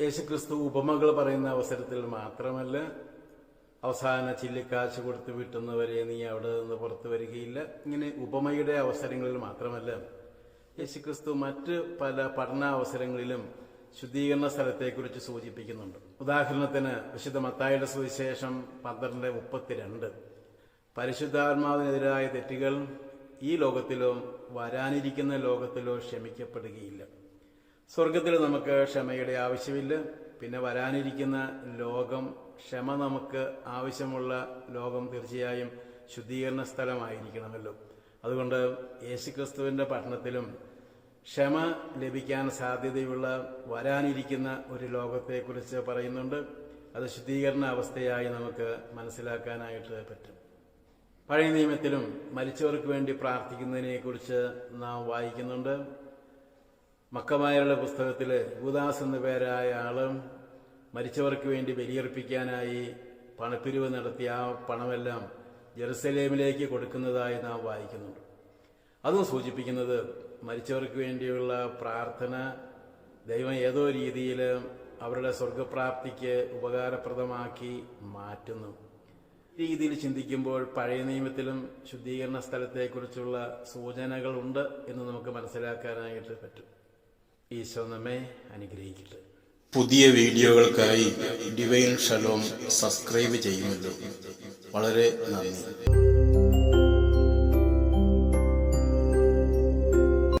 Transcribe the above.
യേശുക്രിസ്തു ഉപമകൾ പറയുന്ന അവസരത്തിൽ മാത്രമല്ല അവസാന ചില്ലിക്കാശ് കൊടുത്ത് വിട്ടുന്നവരെ നീ അവിടെ നിന്ന് പുറത്തു വരികയില്ല. ഇങ്ങനെ ഉപമയുടെ അവസരങ്ങളിൽ മാത്രമല്ല യേശുക്രിസ്തു മറ്റ് പല പഠനാവസരങ്ങളിലും ശുദ്ധീകരണ സ്ഥലത്തെക്കുറിച്ച് സൂചിപ്പിക്കുന്നുണ്ട്. ഉദാഹരണത്തിന് വിശുദ്ധ മത്തായുടെ സുവിശേഷം പന്ത്രണ്ട് മുപ്പത്തിരണ്ട്. പരിശുദ്ധാത്മാവിനെതിരായ തെറ്റുകൾ ഈ ലോകത്തിലോ വരാനിരിക്കുന്ന ലോകത്തിലോ ക്ഷമിക്കപ്പെടുകയില്ല. സ്വർഗത്തിൽ നമുക്ക് ക്ഷമയുടെ ആവശ്യമില്ല. പിന്നെ വരാനിരിക്കുന്ന ലോകം ക്ഷമ നമുക്ക് ആവശ്യമുള്ള ലോകം തീർച്ചയായും ശുദ്ധീകരണ സ്ഥലമായിരിക്കണമല്ലോ. അതുകൊണ്ട് യേശുക്രിസ്തുവിന്റെ പഠനത്തിലും ക്ഷമ ലഭിക്കാൻ സാധ്യതയുള്ള വരാനിരിക്കുന്ന ഒരു ലോകത്തെക്കുറിച്ച് പറയുന്നുണ്ട്. അത് ശുദ്ധീകരണ അവസ്ഥയായി നമുക്ക് മനസ്സിലാക്കാനായിട്ട് പറ്റും. പഴയ നിയമത്തിലും മരിച്ചവർക്ക് വേണ്ടി പ്രാർത്ഥിക്കുന്നതിനെക്കുറിച്ച് നാം വായിക്കുന്നുണ്ട്. മക്കമായരുടെ പുസ്തകത്തിൽ ഗുദാസ് എന്ന പേരായ ആളും മരിച്ചവർക്ക് വേണ്ടി ബലിയർപ്പിക്കാനായി പണപ്പിരിവ് നടത്തി ആ പണമെല്ലാം ജെറുസലേമിലേക്ക് കൊടുക്കുന്നതായി നാം വായിക്കുന്നുണ്ട്. അതും സൂചിപ്പിക്കുന്നത് മരിച്ചവർക്ക് വേണ്ടിയുള്ള പ്രാർത്ഥന ദൈവം ഏതോ രീതിയിൽ അവരുടെ സ്വർഗപ്രാപ്തിക്ക് ഉപകാരപ്രദമാക്കി മാറ്റുന്നു. രീതിയിൽ ചിന്തിക്കുമ്പോൾ പഴയ നിയമത്തിലും ശുദ്ധീകരണ സ്ഥലത്തെക്കുറിച്ചുള്ള സൂചനകളുണ്ട് എന്ന് നമുക്ക് മനസ്സിലാക്കാനായിട്ട് പറ്റും. പുതിയ വീഡിയോകൾക്കായി ഡിവൈൻ ഷലോം സബ്സ്ക്രൈബ് ചെയ്യുമല്ലോ വളരെ നന്ദി.